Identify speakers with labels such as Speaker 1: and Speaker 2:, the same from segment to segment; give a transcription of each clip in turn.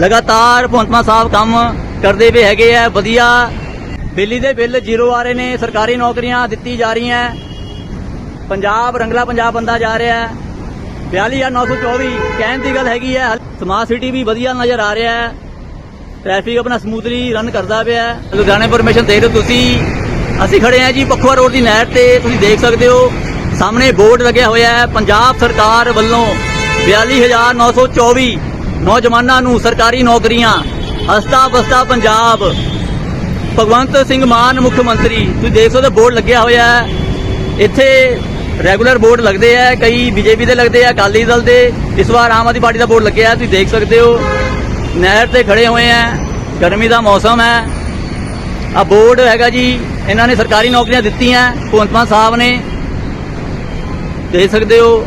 Speaker 1: ਲਗਾਤਾਰ ਭਗਵੰਤ ਸਾਹਿਬ ਕੰਮ ਕਰਦੇ ਪਏ ਹੈਗੇ ਆ, ਵਧੀਆ। ਬਿਜਲੀ ਦੇ ਬਿੱਲ ਜ਼ੀਰੋ ਆ ਰਹੇ ਨੇ, ਸਰਕਾਰੀ ਨੌਕਰੀਆਂ ਦਿੱਤੀ ਜਾ ਰਹੀਆਂ। ਪੰਜਾਬ, ਰੰਗਲਾ ਪੰਜਾਬ ਬੰਦਾ ਜਾ ਰਿਹਾ ਹੈ। 42924 ਕਹਿਣ ਦੀ ਗੱਲ ਹੈਗੀ ਹੈ ਸਮਾਰਟ ਸਿਟੀ ਵੀ ਵਧੀਆ ਨਜ਼ਰ ਆ ਰਿਹਾ ਹੈ। ਟ੍ਰੈਫਿਕ ਆਪਣਾ ਸਮੂਥਲੀ ਰਨ ਕਰਦਾ ਪਿਆ ਹੈ। ਲੁਧਿਆਣਾ ਇਨਫੋਰਮੇਸ਼ਨ ਦੇਖ ਰਹੇ ਹੋ ਤੁਸੀਂ। ਅਸੀਂ ਖੜੇ ਹਾਂ ਜੀ ਪਖਵਾ ਰੋਡ ਦੀ ਨਹਿਰ ਤੇ, ਤੁਸੀਂ ਦੇਖ ਸਕਦੇ ਹੋ। ਸਾਹਮਣੇ ਬੋਰਡ ਲੱਗਿਆ ਹੋਇਆ ਹੈ, ਪੰਜਾਬ ਸਰਕਾਰ ਵੱਲੋਂ 42924 ਨੌਜਵਾਨਾਂ ਨੂੰ ਸਰਕਾਰੀ ਨੌਕਰੀਆਂ। ਹਸਤਾ ਬਸਤਾ ਪੰਜਾਬ। ਭਗਵੰਤ ਸਿੰਘ ਮਾਨ ਮੁੱਖ ਮੰਤਰੀ ਤੁਸੀਂ ਦੇਖ ਸਕਦੇ ਬੋਰਡ ਲੱਗਿਆ ਹੋਇਆ ਹੈ। ਇੱਥੇ ਰੈਗੂਲਰ ਬੋਰਡ ਲੱਗਦੇ ਆ ਕਈ ਬੀਜੇਪੀ ਦੇ ਲੱਗਦੇ ਆ ਅਕਾਲੀ ਦਲ ਦੇ। ਇਸ ਵਾਰ ਆਮ ਆਦਮੀ ਪਾਰਟੀ ਦਾ ਬੋਰਡ ਲੱਗਿਆ ਹੈ, ਤੁਸੀਂ ਦੇਖ ਸਕਦੇ ਹੋ। ਨਹਿਰ ਤੇ ਖੜੇ ਹੋਏ ਆ ਗਰਮੀ ਦਾ ਮੌਸਮ ਹੈ। ਆ ਬੋਰਡ ਹੈਗਾ ਜੀ ਇਹਨਾਂ ਨੇ ਸਰਕਾਰੀ ਨੌਕਰੀਆਂ ਦਿੱਤੀਆਂ ਭਗਵੰਤ ਮਾਨ ਸਾਹਿਬ ਨੇ। ਦੇਖ ਸਕਦੇ ਹੋ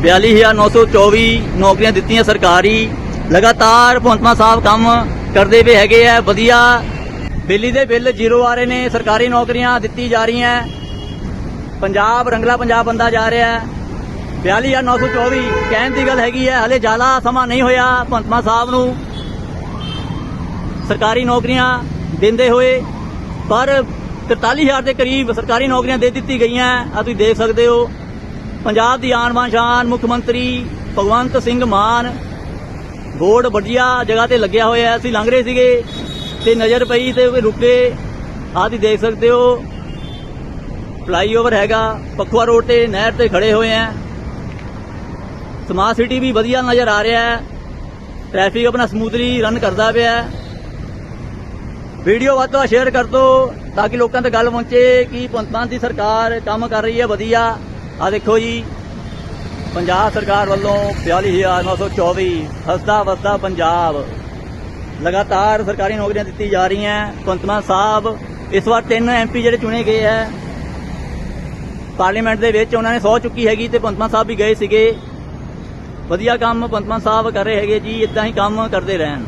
Speaker 1: 42924 ਨੌਕਰੀਆਂ ਦਿੱਤੀਆਂ ਸਰਕਾਰੀ, ਲਗਾਤਾਰ ਭਗਵੰਤ ਮਾਨ ਸਾਹਿਬ ਕੰਮ ਕਰਦੇ ਪਏ ਹੈਗੇ ਆ, ਵਧੀਆ। ਬਿਜਲੀ ਦੇ ਬਿੱਲ ਜ਼ੀਰੋ ਆ ਰਹੇ ਨੇ, ਸਰਕਾਰੀ ਨੌਕਰੀਆਂ ਦਿੱਤੀ ਜਾ ਰਹੀਆਂ। ਪੰਜਾਬ ਰੰਗਲਾ ਪੰਜਾਬ ਬੰਦਾ ਜਾ ਰਿਹਾ ਹੈ। 42924 ਕਹਿਣ ਦੀ ਗੱਲ ਹੈਗੀ ਹੈ, ਹਲੇ ਜ਼ਿਆਦਾ ਸਮਾਂ ਨਹੀਂ ਹੋਇਆ ਭਗਵੰਤ ਮਾਨ ਸਾਹਿਬ ਨੂੰ। ਸਰਕਾਰੀ ਨੌਕਰੀਆਂ ਦਿੰਦੇ ਹੋਏ, ਪਰ 43000 ਦੇ ਕਰੀਬ ਸਰਕਾਰੀ ਨੌਕਰੀਆਂ ਦੇ ਦਿੱਤੀ ਗਈਆਂ। ਆ ਤੁਸੀਂ ਦੇਖ ਸਕਦੇ ਹੋ। ਪੰਜਾਬ ਦੀ ਆਨ ਬਾਨ ਸ਼ਾਨ, ਮੁੱਖ ਮੰਤਰੀ ਭਗਵੰਤ ਸਿੰਘ ਮਾਨ। ਬੋਰਡ ਵਧੀਆ ਜਗ੍ਹਾ ਤੇ ਲੱਗਿਆ ਹੋਇਆ ਅਸੀਂ ਲੰਘ ਰਹੇ ਸੀਗੇ ਤੇ ਨਜ਼ਰ ਪਈ ਤੇ ਰੁਕੇ। ਆਹ ਤੁਸੀਂ ਦੇਖ ਸਕਦੇ ਹੋ। ਫਲਾਈਓਵਰ ਹੈਗਾ। ਪਖਵਾ ਰੋਡ ਤੇ, ਨਹਿਰ ਤੇ ਖੜੇ ਹੋਏ ਆ ਸਮਾਰਟ ਸਿਟੀ ਵੀ ਵਧੀਆ ਨਜ਼ਰ ਆ ਰਿਹਾ ਹੈ। ਟ੍ਰੈਫਿਕ ਆਪਣਾ ਸਮੂਥਲੀ ਰਨ ਕਰਦਾ ਪਿਆ ਹੈ। ਵੀਡੀਓ ਵੱਧ ਤੋਂ ਵੱਧ ਸ਼ੇਅਰ ਕਰ ਦਿਓ ਤਾਂ ਕਿ ਲੋਕਾਂ ਤੱਕ ਗੱਲ ਪਹੁੰਚੇ ਕਿ ਭਗਵੰਤ ਦੀ ਸਰਕਾਰ ਕੰਮ ਕਰ ਰਹੀ ਹੈ ਵਧੀਆ। ਆ ਦੇਖੋ ਜੀ, ਪੰਜਾਬ ਸਰਕਾਰ ਵੱਲੋਂ 42924 ਹੱਸਦਾ ਵਸਦਾ ਪੰਜਾਬ। ਲਗਾਤਾਰ ਸਰਕਾਰੀ ਨੌਕਰੀਆਂ ਦਿੱਤੀ ਜਾ ਰਹੀਆਂ ਭਗਵੰਤ ਮਾਨ ਸਾਹਿਬ ਇਸ ਵਾਰ ਤਿੰਨ ਐਮਪੀ ਜਿਹੜੇ ਚੁਣੇ ਗਏ ਹੈ। ਪਾਰਲੀਮੈਂਟ ਦੇ ਵਿੱਚ ਉਹਨਾਂ ਨੇ ਸੌ ਚੁੱਕੀ ਹੈਗੀ ਤੇ ਭਗਵੰਤ ਮਾਨ ਸਾਹਿਬ ਵੀ ਗਏ ਸੀਗੇ। ਵਧੀਆ ਕੰਮ ਭਗਵੰਤ ਮਾਨ ਸਾਹਿਬ ਕਰ ਰਹੇ ਹੈਗੇ ਜੀ ਇਦਾਂ ਹੀ ਕੰਮ ਕਰਦੇ ਰਹਿਣ।